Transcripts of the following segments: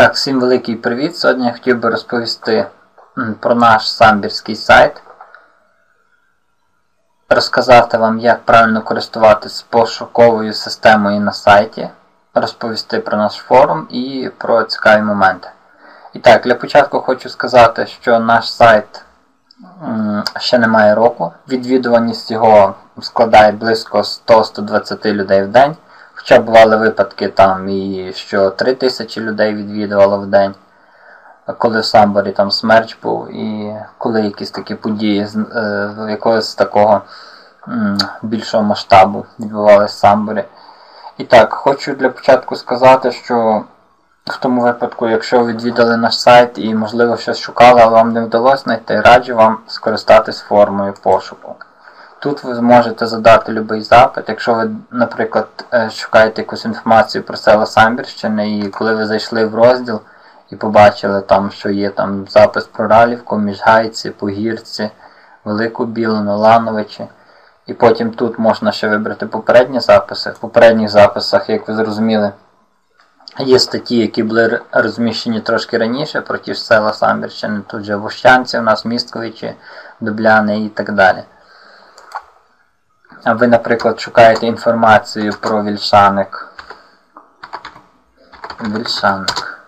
Так, всім великий привіт! Сьогодні я хотів би розповісти про наш самбірський сайт. Розказати вам, як правильно користуватися пошуковою системою на сайті, розповісти про наш форум і про цікаві моменти. І так, для початку хочу сказати, що наш сайт ще не має року. Відвідуваність його складає близько 100-120 людей в день. Хоча бували випадки там і що 3 тисячі людей відвідувало в день, коли в Самборі там смерч був, і коли якісь такі події з е, якогось такого м, більшого масштабу відбувалися в Самборі. І так, хочу для початку сказати, що в тому випадку, якщо ви відвідали наш сайт і, можливо, щось шукали, але вам не вдалося знайти, раджу вам скористатись формою пошуку. Тут ви зможете задати будь-який запит. Якщо ви, наприклад, е, шукаєте якусь інформацію про села Самбірщини, і коли ви зайшли в розділ і побачили, там, що є там запис про Ралівку, Міжгайці, Погірці, Велику Білину, Лановичі. І потім тут можна ще вибрати попередні записи. В попередніх записах, як ви зрозуміли, є статті, які були розміщені трошки раніше про ті ж села Самбірщини, тут же Вощанці, у нас Містковичі, Дубляни і так далі ви, наприклад, шукаєте інформацію про вільшаник. Вільшаник.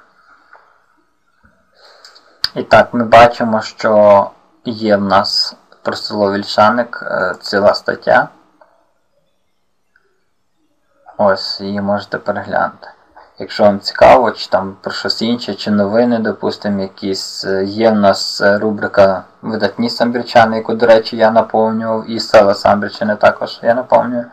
І так, ми бачимо, що є в нас про село Вільшаник е, ціла стаття. Ось, її можете переглянути. Якщо вам цікаво, чи там про щось інше, чи новини, допустимо, якісь. Е, є в нас е, рубрика Видатні самбірчани, яку, до речі, я наповнював, і села Самбірчини також я наповнюю.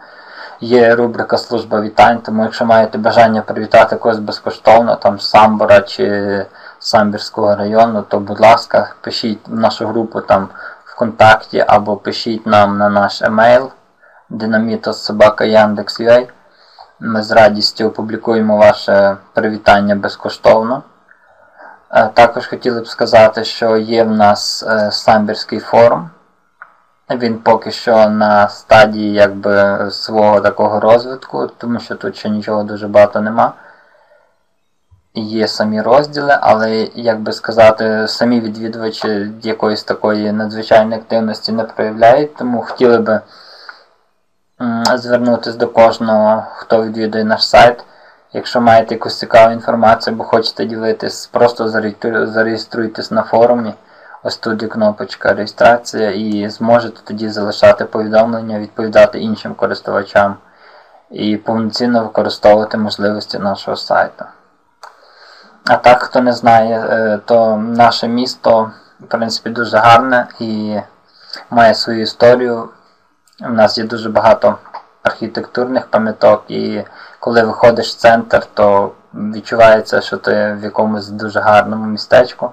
Є рубрика Служба вітань, тому якщо маєте бажання привітати когось безкоштовно, там Самбора чи Самбірського району, то будь ласка, пишіть в нашу групу там ВКонтакті або пишіть нам на наш емейл dynamitos.sobaka.yandex.ua ми з радістю опублікуємо ваше привітання безкоштовно. Е, також хотіли б сказати, що є в нас е, самбірський форум. Він поки що на стадії якби, свого такого розвитку, тому що тут ще нічого дуже багато нема. Є самі розділи, але, як би сказати, самі відвідувачі якоїсь такої надзвичайної активності не проявляють, тому хотіли би звернутися до кожного, хто відвідує наш сайт. Якщо маєте якусь цікаву інформацію або хочете ділитись, просто зареєструйтесь на форумі. Ось тут є кнопочка реєстрація і зможете тоді залишати повідомлення, відповідати іншим користувачам і повноцінно використовувати можливості нашого сайту. А так, хто не знає, е, то наше місто в принципі дуже гарне і має свою історію. У нас є дуже багато архітектурних пам'яток, і коли виходиш в центр, то відчувається, що ти в якомусь дуже гарному містечку.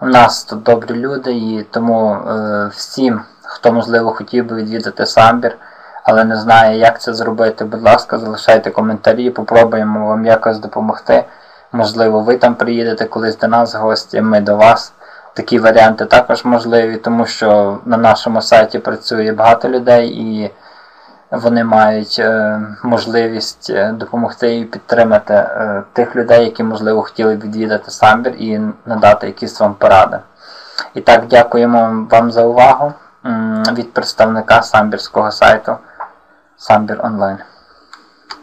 У нас тут добрі люди, і тому е, всім, хто можливо хотів би відвідати самбір, але не знає, як це зробити, будь ласка, залишайте коментарі, попробуємо вам якось допомогти. Можливо, ви там приїдете колись до нас гості, ми до вас. Такі варіанти також можливі, тому що на нашому сайті працює багато людей і вони мають е, можливість е, допомогти і підтримати е, тих людей, які, можливо, хотіли відвідати самбір і надати якісь вам поради. І так, дякуємо вам за увагу від представника самбірського сайту Самбір Онлайн.